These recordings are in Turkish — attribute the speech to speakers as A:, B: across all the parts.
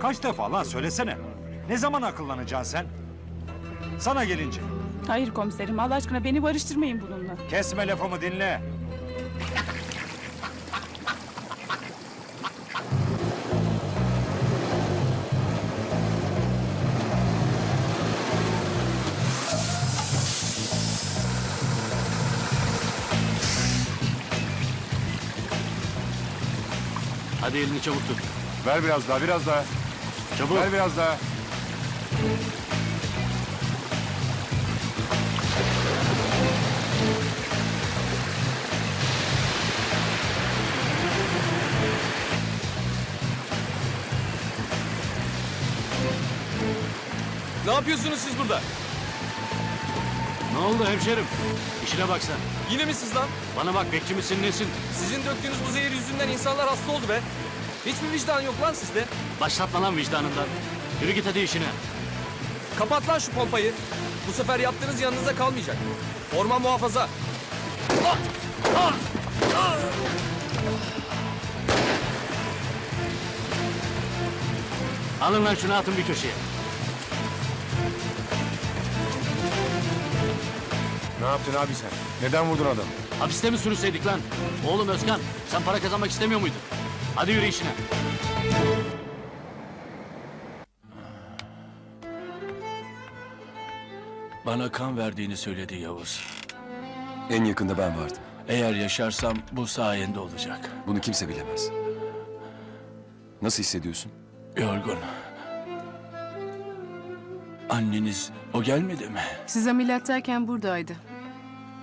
A: Kaç defa lan söylesene. Ne zaman akıllanacaksın sen? Sana gelince.
B: Hayır komiserim Allah aşkına beni barıştırmayın bununla.
A: Kesme lafımı dinle.
C: Hadi elini çabuk tut.
D: Ver biraz daha, biraz daha.
C: Çabuk.
D: Ver biraz daha.
E: Ne yapıyorsunuz siz burada?
C: Ne oldu hemşerim? İşine bak sen.
E: Yine mi siz lan?
C: Bana bak bekçi misin nesin?
E: Sizin döktüğünüz bu zehir yüzünden insanlar hasta oldu be. Hiçbir vicdan yok lan sizde.
C: Başlatma lan vicdanından. Yürü git hadi işine.
E: Kapat lan şu pompayı. Bu sefer yaptığınız yanınıza kalmayacak. Orman muhafaza.
C: Alın lan şunu atın bir köşeye.
D: Ne yaptın abi sen? Neden vurdun adamı?
C: Hapiste mi sürüseydik lan? Oğlum Özkan sen para kazanmak istemiyor muydun? Hadi yürü işine.
F: Bana kan verdiğini söyledi Yavuz.
G: En yakında ben vardım.
F: Eğer yaşarsam bu sayende olacak.
G: Bunu kimse bilemez. Nasıl hissediyorsun?
F: Yorgun. Anneniz o gelmedi mi?
H: Siz ameliyattayken buradaydı.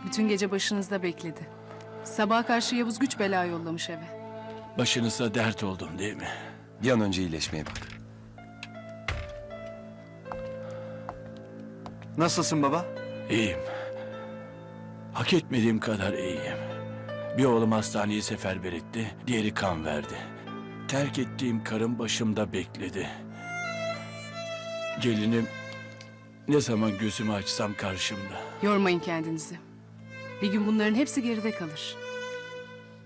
H: Bütün gece başınızda bekledi. Sabaha karşı Yavuz güç bela yollamış eve.
F: Başınıza dert oldum değil mi?
G: Bir an önce iyileşmeye bak.
I: Nasılsın baba?
F: İyiyim. Hak etmediğim kadar iyiyim. Bir oğlum hastaneyi seferber etti, diğeri kan verdi. Terk ettiğim karım başımda bekledi. Gelinim ne zaman gözümü açsam karşımda.
H: Yormayın kendinizi. Bir gün bunların hepsi geride kalır.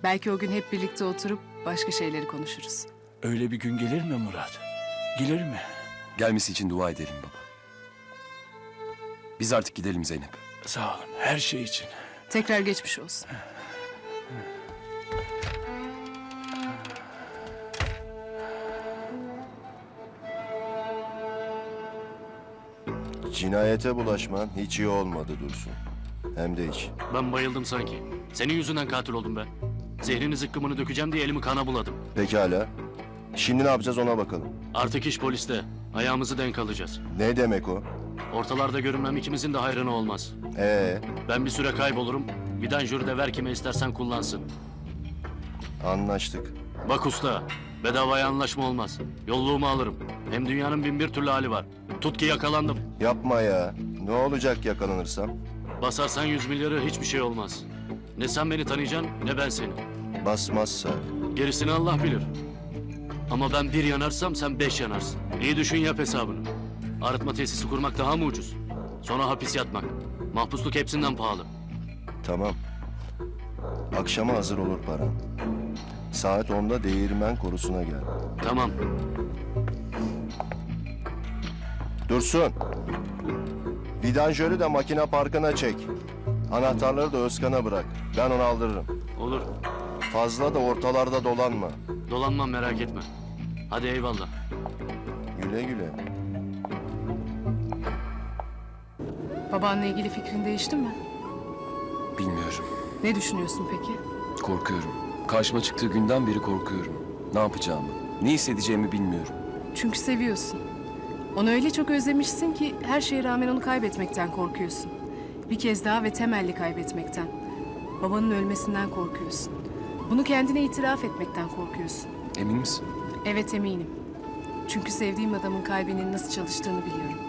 H: Belki o gün hep birlikte oturup başka şeyleri konuşuruz.
F: Öyle bir gün gelir mi Murat? Gelir mi?
G: Gelmesi için dua edelim baba. Biz artık gidelim Zeynep.
F: Sağ olun her şey için.
H: Tekrar geçmiş olsun.
J: Cinayete bulaşman hiç iyi olmadı Dursun. Hem de hiç.
C: Ben bayıldım sanki. Senin yüzünden katil oldum be. Zehrini zıkkımını dökeceğim diye elimi kana buladım.
J: Pekala. Şimdi ne yapacağız ona bakalım.
C: Artık iş poliste. Ayağımızı denk alacağız.
J: Ne demek o?
C: Ortalarda görünmem ikimizin de hayrına olmaz.
J: Ee,
C: Ben bir süre kaybolurum. Vidanjörü de ver kime istersen kullansın.
J: anlaştık.
C: Bak usta, bedavaya anlaşma olmaz. Yolluğumu alırım. Hem dünyanın bin bir türlü hali var. Tut ki yakalandım.
J: Yapma ya. Ne olacak yakalanırsam?
C: Basarsan yüz milyarı hiçbir şey olmaz. Ne sen beni tanıyacaksın ne ben seni.
J: Basmazsak.
C: Gerisini Allah bilir. Ama ben bir yanarsam sen beş yanarsın. İyi düşün yap hesabını. Arıtma tesisi kurmak daha mı ucuz? Sonra hapis yatmak. Mahpusluk hepsinden pahalı.
J: Tamam. Akşama hazır olur paran. Saat 10'da değirmen korusuna gel.
C: Tamam.
J: Dursun. Vidanjörü de makine parkına çek. Anahtarları da Özkan'a bırak. Ben onu aldırırım.
C: Olur.
J: Fazla da ortalarda dolanma.
C: Dolanmam merak etme. Hadi eyvallah.
J: Güle güle.
H: Babanla ilgili fikrin değişti mi?
G: Bilmiyorum.
H: Ne düşünüyorsun peki?
G: Korkuyorum. Karşıma çıktığı günden beri korkuyorum. Ne yapacağımı, ne hissedeceğimi bilmiyorum.
H: Çünkü seviyorsun. Onu öyle çok özlemişsin ki her şeye rağmen onu kaybetmekten korkuyorsun. Bir kez daha ve temelli kaybetmekten. Babanın ölmesinden korkuyorsun. Bunu kendine itiraf etmekten korkuyorsun.
G: Emin misin?
H: Evet eminim. Çünkü sevdiğim adamın kalbinin nasıl çalıştığını biliyorum.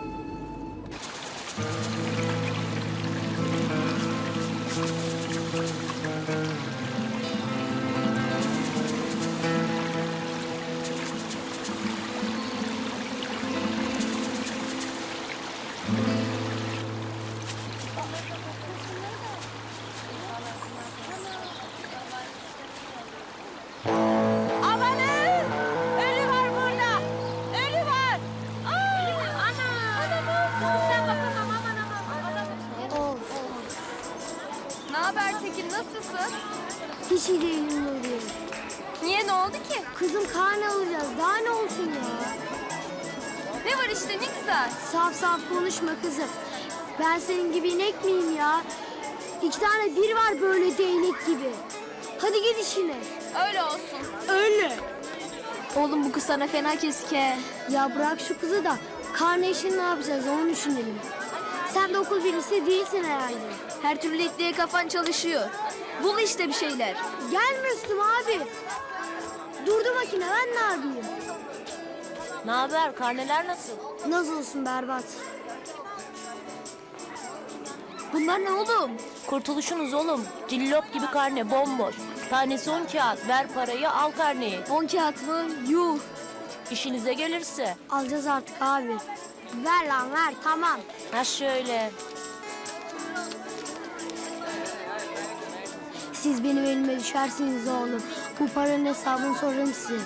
I: İyi değilim Nuriye.
K: Niye ne oldu ki?
I: Kızım karne alacağız. Daha ne olsun ya?
K: Ne var işte ne güzel.
I: Saf saf konuşma kızım. Ben senin gibi inek miyim ya? İki tane bir var böyle değnek gibi. Hadi git işine.
K: Öyle olsun.
I: Öyle.
K: Oğlum bu kız sana fena kesik he.
I: Ya bırak şu kızı da karne işini ne yapacağız onu düşünelim. Sen de okul birisi değilsin herhalde.
K: Her türlü etliye kafan çalışıyor. Bul işte bir şeyler.
I: Gel Müslüm abi. Durdu makine ben ne yapayım?
K: Ne haber? Karneler nasıl?
I: Nasıl olsun berbat.
K: Bunlar ne oğlum?
L: Kurtuluşunuz oğlum. Cillop gibi karne bomboş. Tanesi on kağıt. Ver parayı al karneyi.
K: On kağıt mı? Yuh.
L: İşinize gelirse.
I: Alacağız artık abi. Ver lan ver tamam.
L: Ha şöyle.
I: Siz benim elime düşersiniz oğlum. Bu paranın hesabını sorarım size.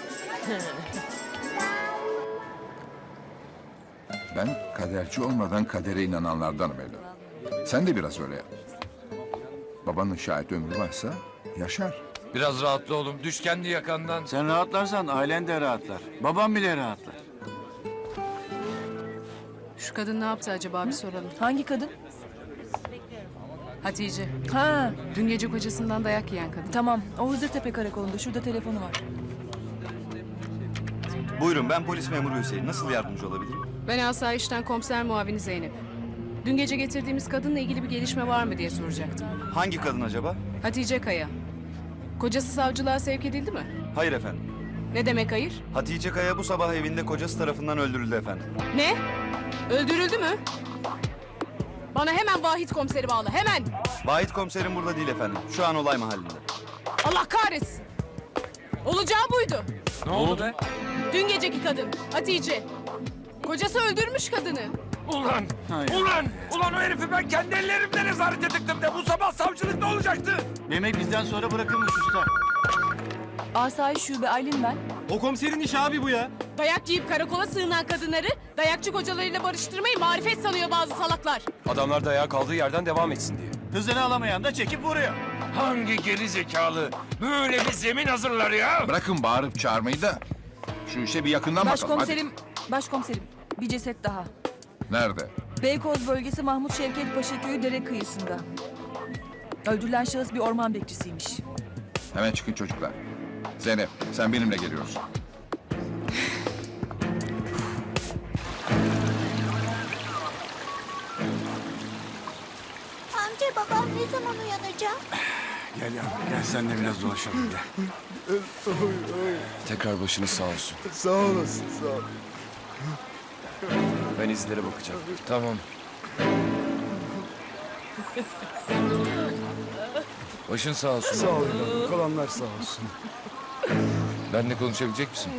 M: Ben kaderci olmadan kadere inananlardanım evladım. Sen de biraz öyle yap. Babanın şahit ömrü varsa yaşar.
N: Biraz rahatla oğlum. Düş kendi yakandan.
O: Sen rahatlarsan ailen de rahatlar. Babam bile rahatlar.
H: Şu kadın ne yaptı acaba bir soralım.
L: Hangi kadın?
H: Hatice.
L: Ha
H: Dün gece kocasından dayak yiyen kadın.
L: tamam. O Hızırtepe karakolunda. Şurada telefonu var.
A: Buyurun ben polis memuru Hüseyin. Nasıl yardımcı olabilirim?
H: Ben asayişten komiser muavini Zeynep. Dün gece getirdiğimiz kadınla ilgili bir gelişme var mı diye soracaktım.
A: Hangi kadın acaba?
H: Hatice Kaya. Kocası savcılığa sevk edildi mi?
A: Hayır efendim.
H: Ne demek hayır?
A: Hatice Kaya bu sabah evinde kocası tarafından öldürüldü efendim.
H: Ne? Öldürüldü mü? Bana hemen Vahit komiseri bağla, hemen!
A: Vahit komiserim burada değil efendim. Şu an olay mahallinde.
H: Allah kahretsin! Olacağı buydu.
N: Ne oldu be?
H: Dün geceki kadın, Hatice. Kocası öldürmüş kadını.
N: Ulan! Ulan! Ulan o herifi ben kendi ellerimle nezarete tıktım de bu sabah savcılıkta olacaktı.
O: Demek bizden sonra bırakılmış usta.
L: Asayiş şube Aylin ben.
P: O komiserin işi abi bu ya.
H: Dayak yiyip karakola sığınan kadınları dayakçı kocalarıyla barıştırmayı marifet sanıyor bazı salaklar.
G: Adamlar da ayağa kaldığı yerden devam etsin diye.
O: Kızını alamayan da çekip vuruyor.
N: Hangi geri zekalı böyle bir zemin hazırlar ya?
M: Bırakın bağırıp çağırmayı da şu işe bir yakından bakalım.
L: Başkomiserim, başkomiserim. Bir ceset daha.
M: Hadi. Nerede?
L: Beykoz bölgesi Mahmut Şevket Paşa köyü dere kıyısında. Öldürülen şahıs bir orman bekçisiymiş.
M: Hemen çıkın çocuklar. Zeynep sen benimle geliyorsun.
I: Zaman uyanacak?
O: Gel yavrum gel seninle biraz dolaşalım gel.
G: Tekrar başınız sağ olsun.
Q: Sağ olasın sağ ol.
G: Ben izlere bakacağım. Tamam. Başın sağ olsun.
Q: Sağ ol evladım. Kalanlar sağ olsun.
G: Benle konuşabilecek misin?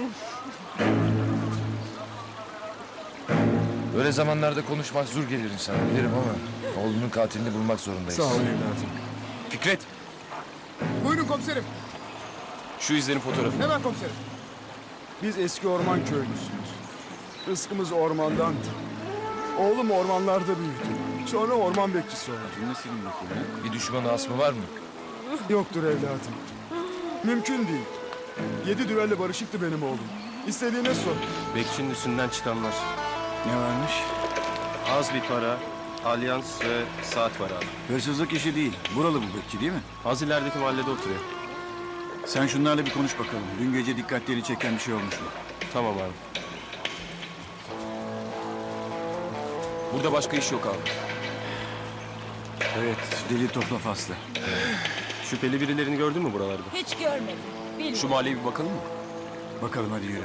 G: Böyle zamanlarda konuşmak zor gelir insana bilirim ama oğlunun katilini bulmak zorundayız.
Q: Sağ ol evladım.
G: Fikret,
Q: Buyurun komiserim.
G: şu izlerin fotoğrafı.
Q: Hemen komiserim. Biz eski orman köylüsüyüz. Rızkımız ormandan. Oğlum ormanlarda büyüdü. Sonra orman bekçisi oldu.
G: Bir düşmanı asmı var mı?
Q: Yoktur evladım. Mümkün değil. Yedi düvelle barışıktı benim oğlum. İstediğine sor.
G: Bekçinin üstünden çıkanlar.
O: Ne varmış?
G: Az bir para, alyans ve saat var abi.
O: Hırsızlık işi değil. Buralı bu bekçi değil mi?
G: Az ilerideki mahallede oturuyor.
O: Sen şunlarla bir konuş bakalım. Dün gece dikkatleri çeken bir şey olmuş mu?
G: Tamam abi. Burada başka iş yok abi.
O: Evet, deli topla faslı.
G: Şüpheli birilerini gördün mü buralarda?
L: Hiç görmedim. Bilmiyorum.
G: Şu mahalleye bir bakalım mı?
O: Bakalım hadi yürü.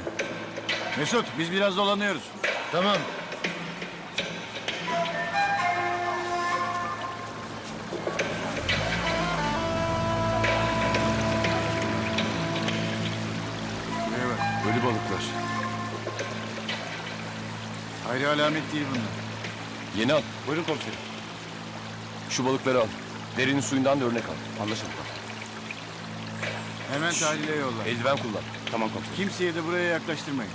O: Mesut, biz biraz dolanıyoruz.
G: Tamam.
O: Evet.
G: Ölü balıklar.
O: Hayri alamet değil bunlar.
G: Yeni al. Buyurun komiserim. Şu balıkları al. Derinin suyundan da örnek al. Anlaşıldı.
O: Hemen tahlile yolla.
G: Eldiven kullan. Tamam komiserim.
O: Kimseye de buraya yaklaştırmayın.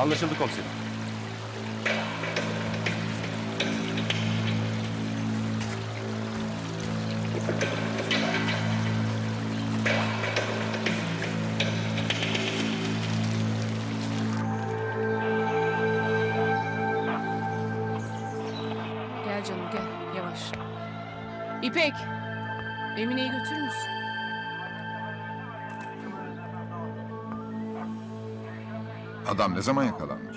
G: Anlaşıldı komiserim.
H: Gel canım gel yavaş. İpek, Emine'yi götürür müsün?
M: Adam ne zaman yakalanmış?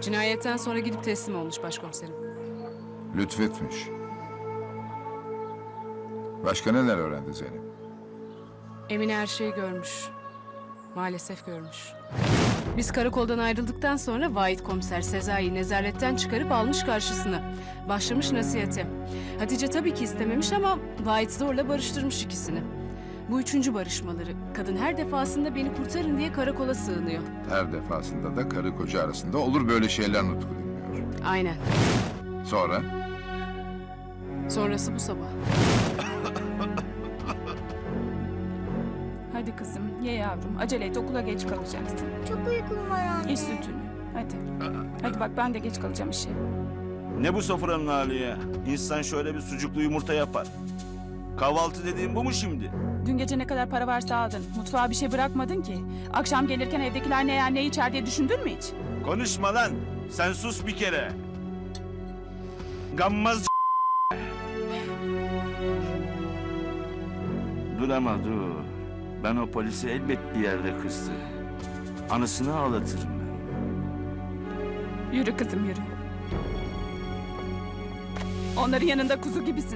H: Cinayetten sonra gidip teslim olmuş başkomiserim.
M: Lütfetmiş. Başka neler öğrendi Zeynep?
H: Emine her şeyi görmüş. Maalesef görmüş. Biz karakoldan ayrıldıktan sonra Vahit komiser Sezai'yi nezaretten çıkarıp almış karşısına. Başlamış nasihate. Hatice tabii ki istememiş ama Vahit zorla barıştırmış ikisini. Bu üçüncü barışmaları. Kadın her defasında beni kurtarın diye karakola sığınıyor.
M: Her defasında da karı koca arasında olur böyle şeyler nutku dinliyor.
H: Aynen.
M: Sonra?
H: Sonrası bu sabah.
B: Hadi kızım ye yavrum. Acele et okula geç kalacaksın.
I: Çok uykum var anne.
B: İç sütünü. Hadi. Hadi bak ben de geç kalacağım işe.
R: Ne bu sofranın hali ya? İnsan şöyle bir sucuklu yumurta yapar. Kahvaltı dediğin bu mu şimdi?
B: Dün gece ne kadar para varsa aldın. Mutfağa bir şey bırakmadın ki. Akşam gelirken evdekiler ne yer ne içer diye düşündün mü hiç?
R: Konuşma lan. Sen sus bir kere. Gammaz Dur ama dur. Ben o polisi elbet bir yerde kıstırırım. Anısını ağlatırım ben.
B: Yürü kızım yürü. Onların yanında kuzu gibisin.